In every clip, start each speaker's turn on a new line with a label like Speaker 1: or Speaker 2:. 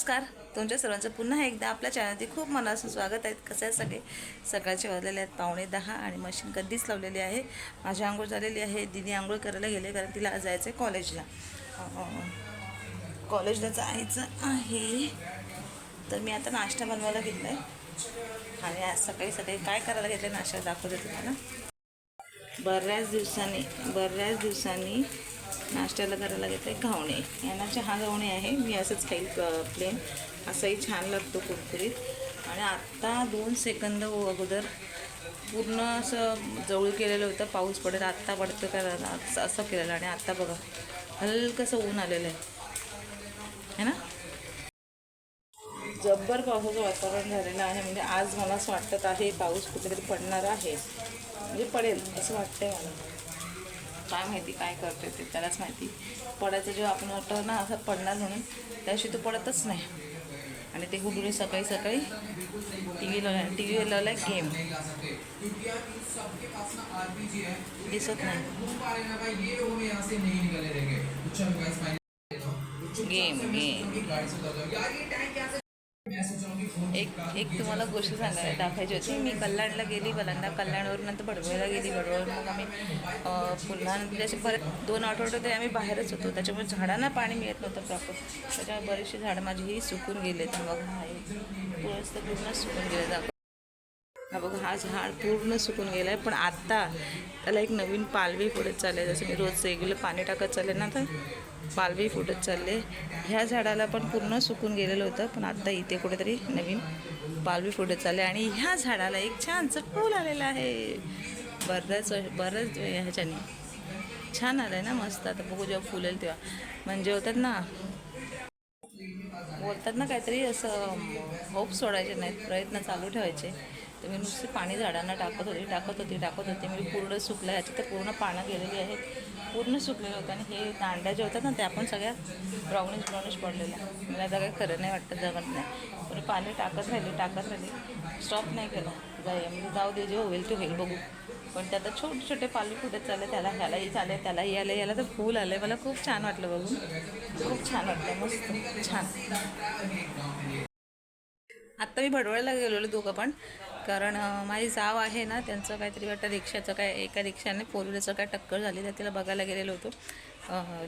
Speaker 1: नमस्कार. तुमच्या सर्वांचं पुन्हा एकदा आपल्या चॅनलवरती खूप मनापासून स्वागत आहे. कसे आहे सगळे? सकाळचे वाजलेले आहेत पावणे दहा आणि मशीन कधीच लावलेली आहे. माझी आंघोळ झालेली आहे. दिदी आंघोळ करायला गेले कारण तिला आज जायचं आहे कॉलेजला कॉलेजला जायचं आहे. तर मी आता नाश्ता बनवायला घेतला आहे आणि आज सकाळी सकाळी काय करायला घेतलं नाश्ता दाखवते तुम्हाला. बऱ्याच दिवसांनी बऱ्याच दिवसांनी नाश्त्याला करायला घेतलं आहे घावणे. यांना चहा घावणे आहे. मी असंच खाईल प्लेन असंही छान लागतो कुरकुरीत. आणि आत्ता दोन सेकंद हो अगोदर पूर्ण असं जवळ केलेलं होतं. पाऊस पडेल आत्ता पडतं का असं- असं केलेलं. आणि आत्ता बघा हलकंसं ऊन आलेलं आहे. है ना? जब्बर पावसाचं वातावरण झालेलं आहे. म्हणजे आज मला असं वाटत आहे पाऊस कुठेतरी पडणार आहे. म्हणजे पडेल असं वाटतंय मला. काय माहिती काय करते ते त्यालाच माहिती. पडायचं जेव्हा आपण वाटतं ना असं पडणार म्हणून त्याशी तो पडतच नाही. आणि ते हुडुळे सकाळी सकाळी टी व्ही लावला टी व्हीवर लावला गेम दिसत नाही. गेम गेम एक एक तुम्हाला गोष्ट सांगायला दाखवायची होती. मी कल्याणला गेली पहिल्यांदा कल्याणवरून नंतर बडवळीला गेली. बडवळ मग आम्ही पुन्हा म्हणजे असे परत दोन आठवडे तरी आम्ही बाहेरच होतो. त्याच्यामुळे झाडांना पाणी मिळत नव्हतं प्रॉपर त्याच्यामुळे बरेचसे झाडं माझी ही सुकून गेले. तर मग हा तुळस तर पूर्ण सुकून गेले. दाखव हा बघा हा झाड पूर्ण सुकून गेला आहे पण आत्ता त्याला एक नवीन पालवी फुटत चालले. जसं मी रोज रेग्युलर पाणी टाकत चालले ना तर पालवी फुटत चालले. ह्या झाडाला पण पूर्ण सुकून गेलेलं होतं पण आत्ता इथे कुठेतरी नवीन पालवी फुटत चालले. आणि ह्या झाडाला एक छानसं फूल आलेलं आहे. बऱ्याच बरंच ह्याच्याने. छान आलं आहे ना मस्त. आता बघू जेव्हा फुलेल तेव्हा. म्हणजे होतात ना बोलतात ना काहीतरी असं होप सोडायचे नाहीत प्रयत्न चालू ठेवायचे. तर मी नुसते पाणी झाडांना टाकत होते टाकत होते टाकत होते. मी पूर्ण सुकलं याची तर पूर्ण पानं गेलेली आहेत. पूर्ण सुकलेलं होतं आणि हे दांड्या जे होतात ना त्या पण सगळ्या ब्राउनिश ब्राउनिश पडलेल्या. मला आता काही खरं नाही वाटतं जगत नाही. पण पाणी टाकत राहिली टाकत राहिली. स्टॉप नाही केला. जाऊया म्हणजे जाऊ दे जे होईल ते होईल बघू. पण ते आता छोटे छोटे पाले फुटत चालले त्याला ह्यालाही चालले त्यालाही आले याला तर फूल आलं. मला खूप छान वाटलं बघून. खूप छान वाटलं मस्त छान. आत्ता मी भडवळ्याला गेलेलो दोघं पण. कारण माझी जाव आहे ना त्यांचं काहीतरी वाटतं रिक्षाचं काय एका रिक्षाने फोर व्हीलरचं काय टक्कर झाली तर तिला बघायला गेलेलो होतो.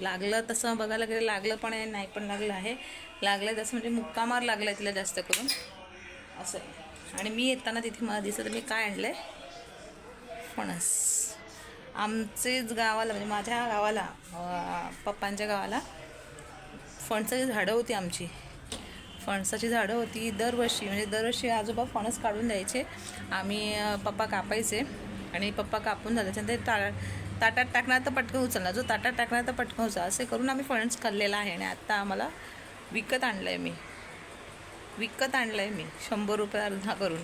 Speaker 1: लागलं तसं बघायला गेलं लागलं पण आहे नाही पण लागलं आहे. लागलं तसं म्हणजे मुक्कामार लागला आहे तिला जास्त करून. असं आहे. आणि मी येताना तिथे मला दिसत मी काय आणलं आहे फणस. आमचेच गावाला म्हणजे माझ्या गावाला पप्पांच्या गावाला फणसाची झाडं होती आमची. फणसाची झाडं होती दरवर्षी म्हणजे दरवर्षी आजोबा फणस काढून द्यायचे. आम्ही पप्पा कापायचे आणि पप्पा कापून झाल्याच्या ते ता ताटात टाकणार तर पटकन उचलणार. जो ताटात टाकणार तर पटकन उचला असे करून आम्ही फणस खाल्लेला आहे आणि आत्ता आम्हाला विकत आणलं आहे मी. विकत आणलं आहे मी. शंभर रुपये अर्धा करून.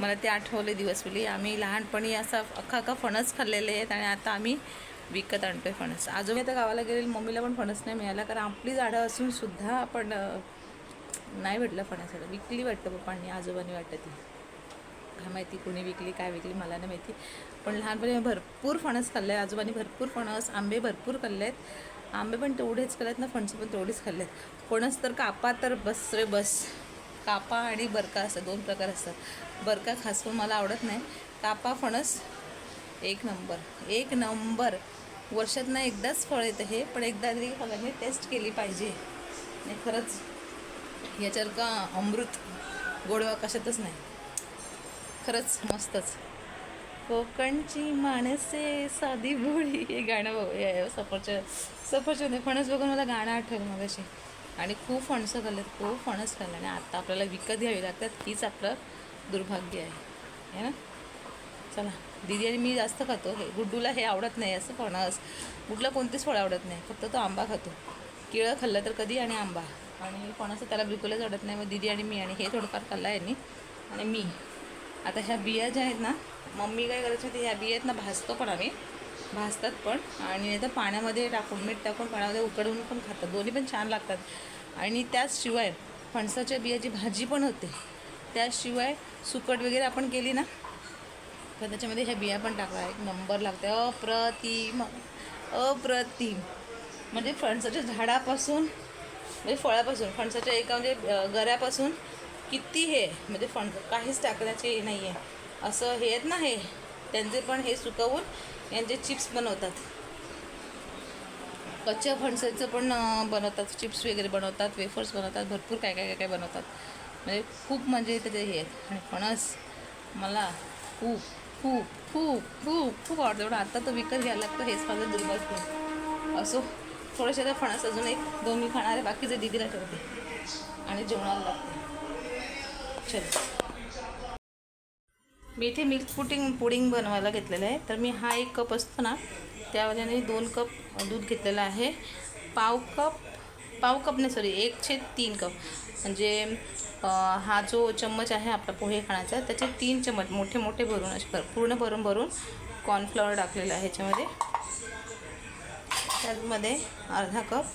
Speaker 1: मला ते आठवले दिवस मुली आम्ही लहानपणी असा अख्खा अख्खा फणस खाल्लेले आहेत आणि आता आम्ही विकत आणतोय फणस. आजोबा तर गावाला गेलेली मम्मीला पण फणस नाही मिळाला. कारण आपली झाडं असून सुद्धा आपण नाही भेटलं फणसाला विकली वाटतं पप्पांनी आजोबांनी वाटतं ती काय माहिती कोणी विकली काय विकली मला नाही माहिती. पण लहानपणी भरपूर फणस खाल्ले आहे आजोबांनी भरपूर फणस आंबे भरपूर खाल्ले आहेत आंबे पण तेवढेच खाल्लेत ना फणस पण तेवढेच खाल्ले आहेत फणस तर कापा तर बस रे बस. कापा आणि बरका असं दोन प्रकार असतात. बरका खास करून मला आवडत नाही. कापा फणस एक नंबर. एक नंबर. वर्षात ना एकदाच फळ येतं हे पण एकदा तरी फळांनी टेस्ट केली पाहिजे. खरंच याच्यावर का अमृत गोडवा कशातच नाही. खरंच मस्तच. कोकणची माणसे साधी भोळी हे गाणं बघ हे सफरचंद. सफरचंद आहे. फणस बघून मला गाणं आठवलं मग अशी आणि खूप फणसं खाल्लेत खूप फणस खाल्लं आणि आता आपल्याला विकत घ्यावी लागतात. हीच आपलं दुर्भाग्य आहे. है ना? चला दिदी आणि मी जास्त खातो. हे गुड्डूला हे आवडत नाही असं फणस. गुड्डूला कोणतेच फळ आवडत नाही. फक्त तो आंबा खातो. केळं खाल्लं तर कधी आणि आंबा. आणि कोणाचं त्याला बिलकुलच आवडत नाही. मग दिदी आणि मी आणि हे थोडंफार खाल्लं आहे यांनी. आणि मी. आता ह्या बिया ज्या आहेत ना मम्मी काय करायची होती ह्या बिया ना भाजतो पण आम्ही. भाजतात पण. आणि नाही तर पाण्यामध्ये टाकून मीठ टाकून पाण्यामध्ये उकडून पण खातात. दोन्ही पण छान लागतात. आणि त्याचशिवाय फणसाच्या बियाची भाजी पण होते. त्याशिवाय सुकट वगैरे आपण केली ना तर त्याच्यामध्ये ह्या बिया पण टाकला. एक नंबर लागते. अप्रतिम. अप्रतिम. म्हणजे फणसाच्या झाडापासून म्हणजे फळापासून फणसाच्या एका म्हणजे गऱ्यापासून किती हे म्हणजे फणस काहीच टाकण्याचे हे नाही आहे असं हे आहेत ना हे त्यांचे पण हे सुकवून यांचे चिप्स बनवतात. कच्च्या फणसाचं पण बनवतात चिप्स वगैरे बनवतात वेफर्स बनवतात भरपूर काय काय काय काय बनवतात. म्हणजे खूप म्हणजे त्याचे हे आहेत. आणि फणस मला खूप खूप खूप खूप खूप आवडतं. एवढं आता तर विकत घ्यायला लागतं हेच माझं दुर्भाग्य असो. थोडेसे तर फणस अजून एक दोन मी खाणार आहे बाकीचे दिदीला ठेवते आणि जेवणाला लागते. चल. मी इथे मिल्क पुडिंग पुडिंग बनवायला घेतलेलं आहे. तर मी हा एक कप असतो ना त्यामध्ये दोन कप दूध घेतलेलं आहे. पाव कप पाव कप नाही सॉरी एक छेद तीन कप. म्हणजे हा जो चम्मच आहे आपला पोहे खाण्याचा त्याचे तीन चम्मच मोठे मोठे भरून असे भर- पूर्ण भरून भरून कॉर्नफ्लॉवर टाकलेलं आहे ह्याच्यामध्ये. त्यामध्ये अर्धा कप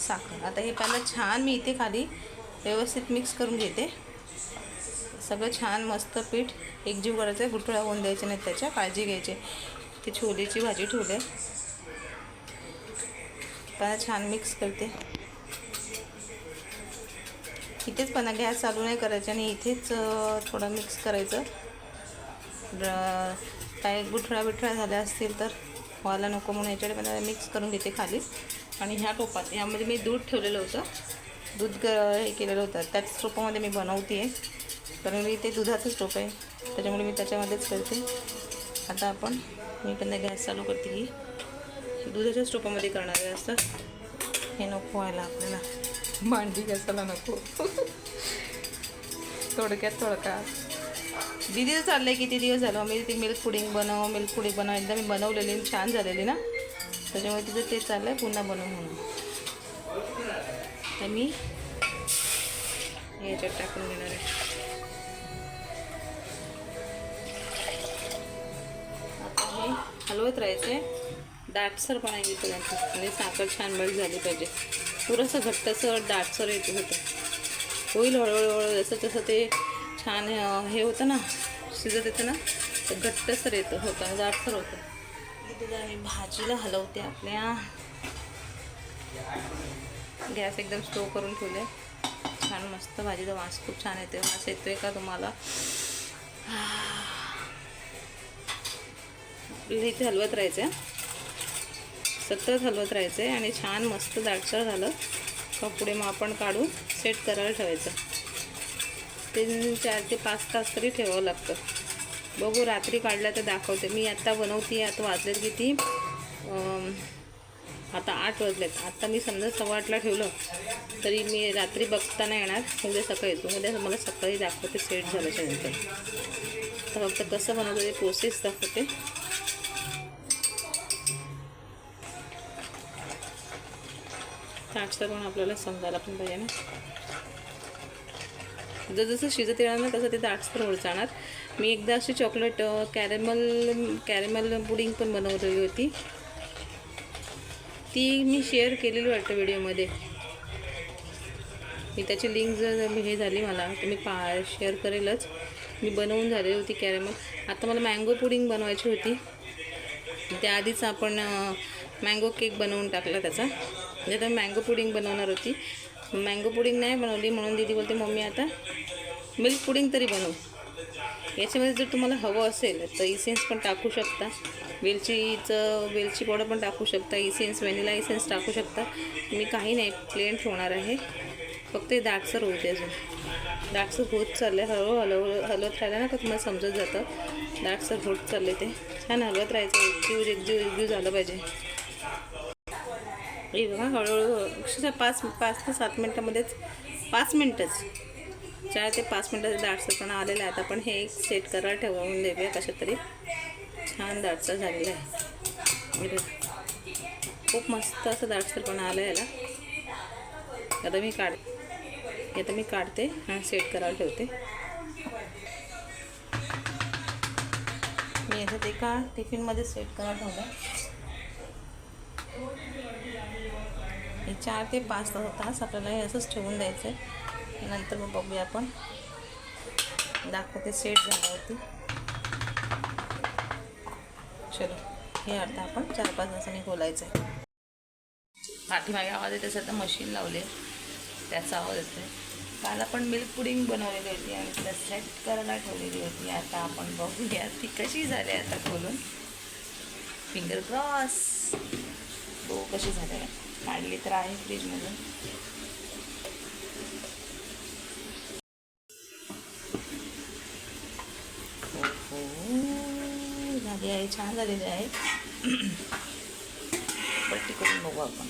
Speaker 1: साखर. आता हे पहिलं छान मी इथे खाली व्यवस्थित मिक्स करून घेते. सगळं छान मस्त पीठ एकजीव करायचं गुठळा होऊन द्यायचे नाही त्याच्या काळजी घ्यायची. ती छोलेची भाजी ठेवले पण छान मिक्स करते. इथेच पण गॅस चालू नाही करायचा आणि इथेच थोडं मिक्स करायचं. ड्र- काय गुठळा बिठळा झाल्या असतील तर. व्हायला नको म्हणून याच्याकडे मला मिक्स करून घेते खाली. आणि ह्या टोपात यामध्ये मी दूध ठेवलेलं होतं. दूध ग हे केलेलं होतं. त्याच टोपामध्ये मी बनवते आहे कारण मी ते दुधाचंच टोप आहे. त्याच्यामुळे मी त्याच्यामध्येच करते. आता आपण मी पण गॅस चालू करते की दुधाच्याच टोपामध्ये करणार आहे असं. हे नको व्हायला आपल्याला. मांडी गॅसाला नको. थोडक्यात थोडक्यात दिदीचं चाललं आहे किती दिवस झालं? मी ती मिल्क पुडिंग बनव मिल्क पुडिंग बनव एकदा मी बनवलेली छान झालेली ना. त्याच्यामुळे तिचं ते चाललं आहे पुन्हा बनव म्हणून. तर मी याच्यात टाकून घेणार आहे. आता हे हलवत पण दाटसरपणा येईपर्यंत म्हणजे साखर छान मेल्ट झाली पाहिजे. थोडंसं घट्टसर दाटसर येत होतं. होईल हळूहळू हळू जसं तसं ते छान हे होतं ना शिजत येतं ना तर घट्टसर येतं हो होतं जाडसर दाटसर होतं. इथे मी भाजीला हलवते आपल्या. गॅस एकदम स्लो करून ठेवले. छान मस्त भाजीचा वास खूप छान येते वास येतोय का तुम्हाला? इथे हलवत राहायचं आहे सतत हलवत राहायचं आहे आणि छान मस्त जाडसर झालं. का पुढे मग आपण काढून सेट करायला ठेवायचं. तीन चार ते पाच तास तरी ठेवावं लागतं. बघू रात्री काढलं तर दाखवते. मी आत्ता बनवते आता वाजलेत किती? आता आठ वाजलेत. आत्ता मी समजा सव्वा आठला ठेवलं तरी मी रात्री बघताना येणार. उद्या सकाळी येतो. उद्या मला सकाळी दाखवते सेट झाल्याच्यानंतर. तर फक्त कसं बनवतं ते प्रोसेस दाखवते. ताटचं पण आपल्याला समजायला पण पाहिजे ना. जसं शिजत येणार ना तसं ते दाटसर होत जाणार. मी एकदा अशी चॉकलेट कॅरेमल कॅरेमल पुडिंग पण बनवलेली होती. ती मी शेअर केलेली वाटतं व्हिडिओमध्ये मी त्याची लिंक जर हे झाली मला तर मी पा शेअर करेलच. मी बनवून झालेली होती कॅरेमल आता मला मँगो पुडिंग बनवायची होती. त्याआधीच आपण मँगो केक बनवून टाकला त्याचा. म्हणजे आता मँगो पुडिंग बनवणार होती. मँगो पुडिंग नाही बनवली म्हणून दीदी बोलते मम्मी आता मिल्क पुडिंग तरी बनव. याच्यामध्ये जर तुम्हाला हवं असेल तर इसेन्स पण टाकू शकता. वेलचीचं वेलची पावडर पण टाकू शकता. इसेन्स व्हॅनिला इसेन्स टाकू शकता. मी काही नाही प्लेन ठेवणार आहे. फक्त हे दाटसर होते अजून. दाटसर होत चाललं आहे हळू हलव हलवत राहिलं ना का तुम्हाला समजत जातं. दाटसर होत चालले ते. छान हलवत राहायचं. एकजीव एकजीव एकजीव झालं पाहिजे. हे बघा हळूहळू अक्षरशः पाच पाच ते सात मिनटामध्येच पाच मिनटंच चार ते पाच मिनटाचा दाटसरपणा आलेला आहे. आता आपण हे एक सेट करायला ठेवून देऊया कशा तरी छान दाटसर झालेलं आहे. खूप मस्त असं दाटसरपणा आलं याला. आता मी काढ आता मी काढते आणि सेट करायला ठेवते. मी याच्यात एका टिफिनमध्ये सेट करायला ठेवलं आणि चार ते पाच तास तास आपल्याला हे असंच ठेवून द्यायचं आहे नंतर मग बघूया आपण. दाखवते सेट झाल्यावरती. चलो हे अर्धा आपण चार पाच तासांनी खोलायचं आहे पाठीमागे आवाज येते असेल तर मशीन लावले. त्याचा आवाज येतो काल आपण मिल्क पुडिंग बनवलेली होती आणि तिला सेट करायला ठेवलेली होती. आता आपण बघूया ती कशी झाली आता खोलून. फिंगर क्रॉस तो कशी झाली? आहे काढली तर आहे फ्रीजमधून हो झाली आहे छान झालेली आहे. पट्टी करून बघू आपण.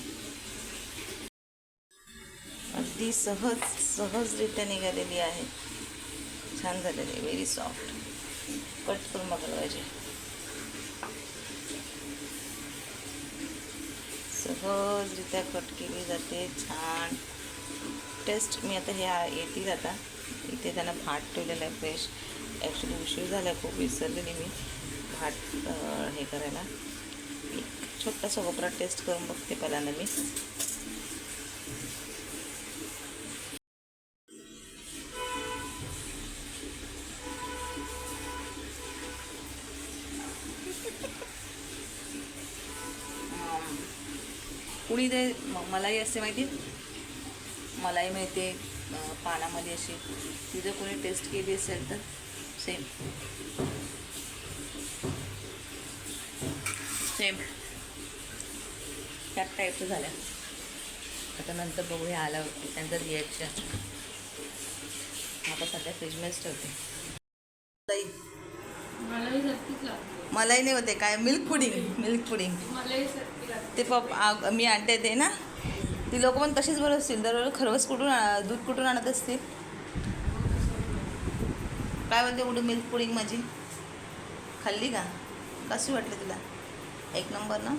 Speaker 1: अगदी सहज सहजरित्या निघालेली आहे. छान झालेली आहे व्हेरी सॉफ्ट कट करून बघायला पाहिजे. सहजरित्या कट केली जाते. छान. टेस्ट मी आता हे येतील आता. इथे त्यांना भात ठेवलेलं आहे फ्रेश ॲक्च्युली उशीर झाला खूप विसरलेली मी भात हे करायला. एक छोटासा कोपरा टेस्ट करून बघते पहिल्यांदा मी. कुणी ते म- मलाई असते माहिती मलाई मिळते अं, पानामध्ये अशी. ती जर कोणी टेस्ट केली असेल तर सेम सेम त्याच टाईपचं झाल्या. आता नंतर बघूया आल्यावरती त्यांचं रिॲक्शन आता सध्या फ्रीजमध्येच ठेवते. मलाई
Speaker 2: मलाही
Speaker 1: नाही होते काय? मिल्क पुडिंग मिल्क पुडिंग
Speaker 2: मलाही
Speaker 1: ते पप आ- मी आणते ते ना. ती लोक पण तशीच बोलत असतील. दररोज खरवस कुठून आ- दूध कुठून आणत असतील? काय म्हणते कुठे मिल्क पुडिंग माझी खाल्ली का? कशी वाटली तुला? एक नंबर ना?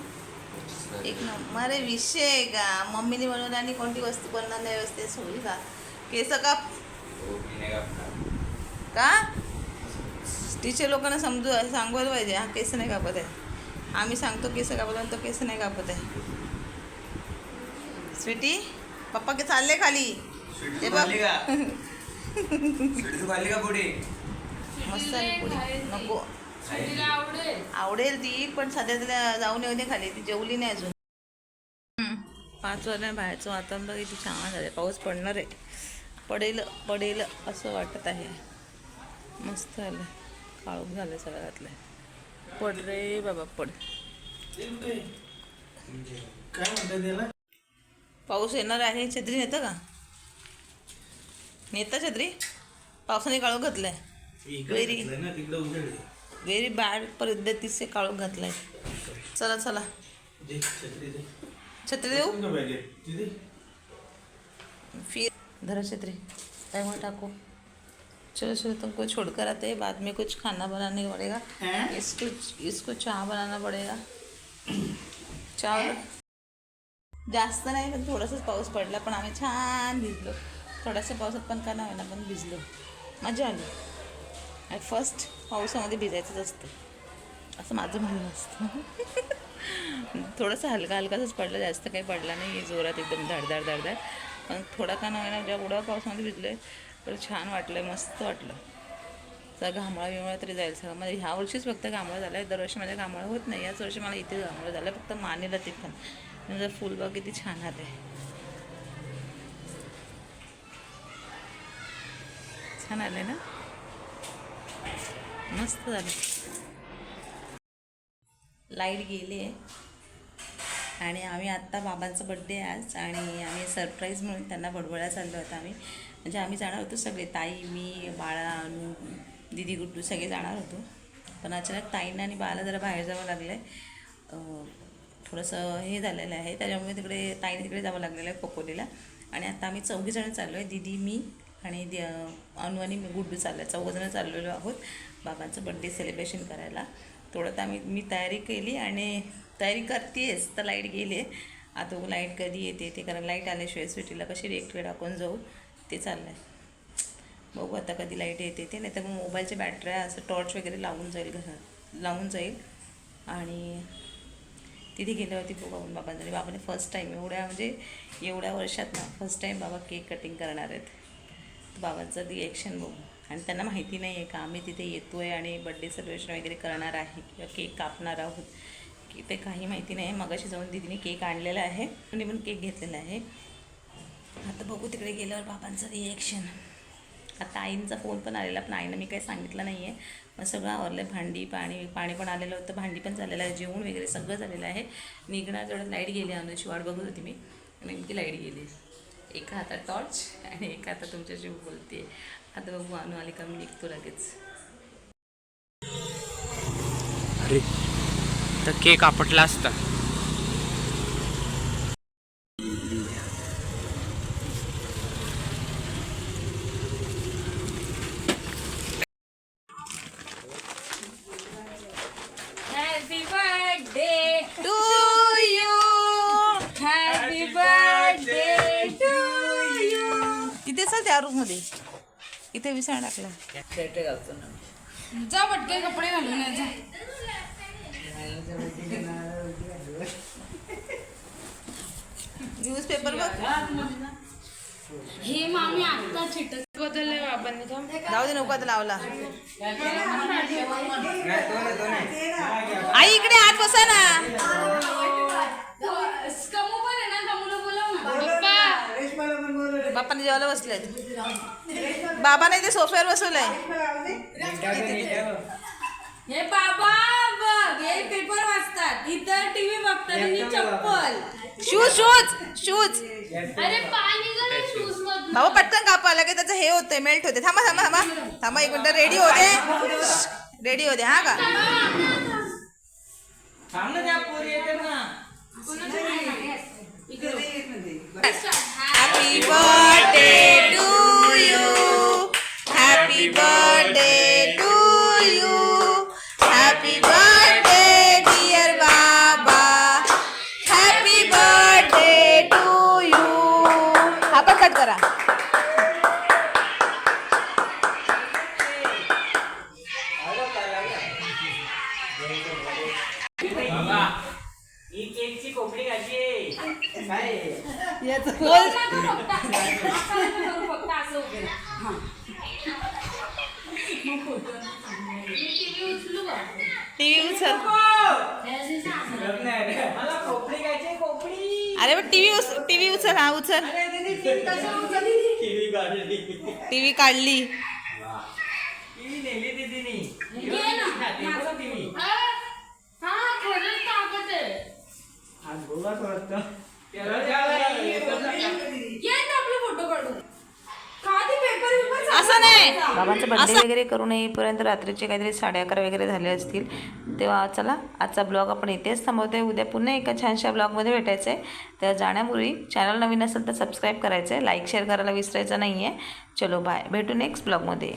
Speaker 1: एक नंबर. अरे विषय आहे का? मम्मीने बनवलं आणि कोणती वस्तू बनणार नाही व्यवस्थित? होईल का? केस का? का? टीचर लोकांना समजू सांगवायला पाहिजे. हा केस नाही कापत आहे. आम्ही सांगतो केस कापत आहे तो केस नाही कापत आहे. स्वीटी पप्पा के चालले खाली. ते
Speaker 3: का? पुढे?
Speaker 1: मस्त आहे नको.
Speaker 2: आवडेल.
Speaker 1: आवडेल ती पण सध्या तिला जाऊन येऊ दे खाली. ती जेवली नाही अजून. पाच वाजल्या बाहेरचं वातावरण बघ किती छान झालं पाऊस पडणार आहे. पडेल पडेल असं वाटत आहे. मस्त झालं काळोख झालं सगळं घातलं पड रे बाबा पड.
Speaker 3: काय म्हणतात त्याला
Speaker 1: पाऊस येणार आहे छत्री नेतं का? नेता छत्री? पावसाने काळोख घातलाय.
Speaker 3: उजेड
Speaker 1: व्हेरी बॅड पद्धतीचे काळोख घातलाय. चला चला.
Speaker 3: छत्री
Speaker 1: देऊ? फिर धरा छत्री. काय मग टाको. चलो चलो तुमको छोड़कर आते हैं। बाद में कुछ खाना बनाने पड़ेगा? इसको इसको चाय बनाना पड़ेगा। चाय जास्त नाही पण थोडासाच पाऊस पडला पण आम्ही छान भिजलो. थोड्याशा पावसात पण का नाही होईना पण भिजलो. मजा आली. आणि फर्स्ट पावसामध्ये भिजायचंच असतं. असं माझं म्हणणं असतं. थोडंसं हलका हलकाच पडलं जास्त काही पडला नाही. जोरात एकदम धडधड धडधड. पण थोडा का नाही होईना जेव्हा एवढ्या पावसामध्ये भिजले तर छान वाटलं मस्त वाटलं. तर घामळा बिमळा तरी जाईल सगळं. म्हणजे ह्या वर्षीच फक्त घामळं झाला आहे दरवर्षी माझ्या घामळं होत नाही. याच वर्षी मला इथे घामळं झाला फक्त मानेला ते पण म्हणजे फुलबाग किती छान आले छान आले ना? मस्त झालं. लाइट गेली आहे आणि आम्ही आत्ता बाबांचा बड्डे आज. आणि आम्ही सरप्राईज म्हणून त्यांना बडबड्या चाललो होतो आम्ही. म्हणजे आम्ही जाणार होतो सगळे ताई मी बाळा अनु दिदी गुड्डू सगळे जाणार होतो. पण अचानक ताईंना आणि बाळाला जरा बाहेर जावं लागलं आहे थोडंसं हे झालेलं आहे. त्याच्यामुळे तिकडे ताईने तिकडे जावं लागलेलं आहे कोकोलीला आणि आता आम्ही चौघीजणं चाललो आहे दिदी मी आणि दि अनु आणि मी गुड्डू चाललो आहे चौघजणं चाललेलो आहोत बाबांचं बड्डे सेलिब्रेशन करायला. थोडं तर आम्ही मी तयारी केली आणि तयारी करतेस तर लाइट गेली आता लाइट कधी येते ते कारण लाइट आल्याशिवाय स्वीटीला कशी रिएक्टिव्ह टाकून जाऊ? ते चाललं आहे बघू आता कधी लाइट येते ते नाही तर मग मोबाईलच्या बॅटऱ्या असं टॉर्च वगैरे लावून जाईल घरात लावून जाईल. आणि तिथे गेल्यावरती बघू आपण बाबांचा बाबाने फर्स्ट टाईम एवढ्या म्हणजे एवढ्या वर्षात ना फर्स्ट टाईम बाबा केक कटिंग करणार आहेत. बाबांचं रिॲक्शन बघू. आणि त्यांना माहिती नाही आहे का आम्ही तिथे येतो आहे आणि बड्डे सेलिब्रेशन वगैरे करणार आहे किंवा केक कापणार आहोत. की ते काही माहिती नाही मगाशी जाऊन दिदीने केक आणलेला आहे. आणि पण केक घेतलेला आहे. आता बघू तिकडे गेल्यावर बाबांचं रिॲक्शन आता आईंचा फोन पण आलेला पण आईनं मी काही सांगितलं नाही आहे मग सगळं आवरलं आहे भांडी पाणी पाणी पण आलेलं होतं. भांडी पण झालेलं आहे जेवण वगैरे सगळं झालेलं आहे. निघणार तेवढं लाइट गेली अनुची वाट बघत होती मी. नेमकी लाइट गेली. एका हातात टॉर्च आणि एका हातात तुमच्याशी बोलते आता बघू अनु आली का मी निघतो लगेच.
Speaker 4: अरे तर केक आपटला असता
Speaker 2: happy birthday
Speaker 1: to you
Speaker 2: happy birthday to you
Speaker 1: तिथेच त्या रूममध्ये इथे विसर टाकला
Speaker 2: जा पटके कपडे घालून ये, जा.
Speaker 1: न्यूजपेपर बघ.
Speaker 2: हे मामी आता चिटक बदलले बाबांनी थांब.
Speaker 1: जाऊ दे नको आता लावला. आई इकडे आत बसा ना
Speaker 2: कमू पण आहे ना कमूला बोलव ना पप्पा
Speaker 1: बापाने जेवायला बसलेत बाबाने ते सोफ्यावर बसवलंय.
Speaker 2: हे बाबा बघ हे पेपर वाचतात. इथं टीव्ही बघतात आणि चप्पल.
Speaker 1: Shoes shoes shoes.
Speaker 2: अरे पाणी जरा शूज मधून.
Speaker 1: बाबा पटकन कापा लगे त्याचं हे होतंय मेल्ट होते थांबा थांबा थांबा. थांबा एक मिनिट. रेडी होते? रेडी होते हा का? हॅपी बर्थडे
Speaker 2: टीव्ही उचलू
Speaker 1: अरे पण टीव्ही टीव्ही उचल हा उचल. टीव्ही काढली.
Speaker 4: टीव्ही नेली दीदीनी
Speaker 1: असं नाही.
Speaker 5: बाबांचा बर्थडे वगैरे करून येईपर्यंत रात्रीचे काहीतरी साडे अकरा वगैरे झाले असतील तेव्हा चला आजचा ब्लॉग आपण इथेच थांबवतोय. उद्या पुन्हा एका छानशा ब्लॉगमध्ये भेटायचं आहे तर जाण्यापूर्वी चॅनल नवीन असेल तर सबस्क्राईब करायचं आहे लाईक शेअर करायला विसरायचं नाही आहे चलो बाय भेटू नेक्स्ट ब्लॉगमध्ये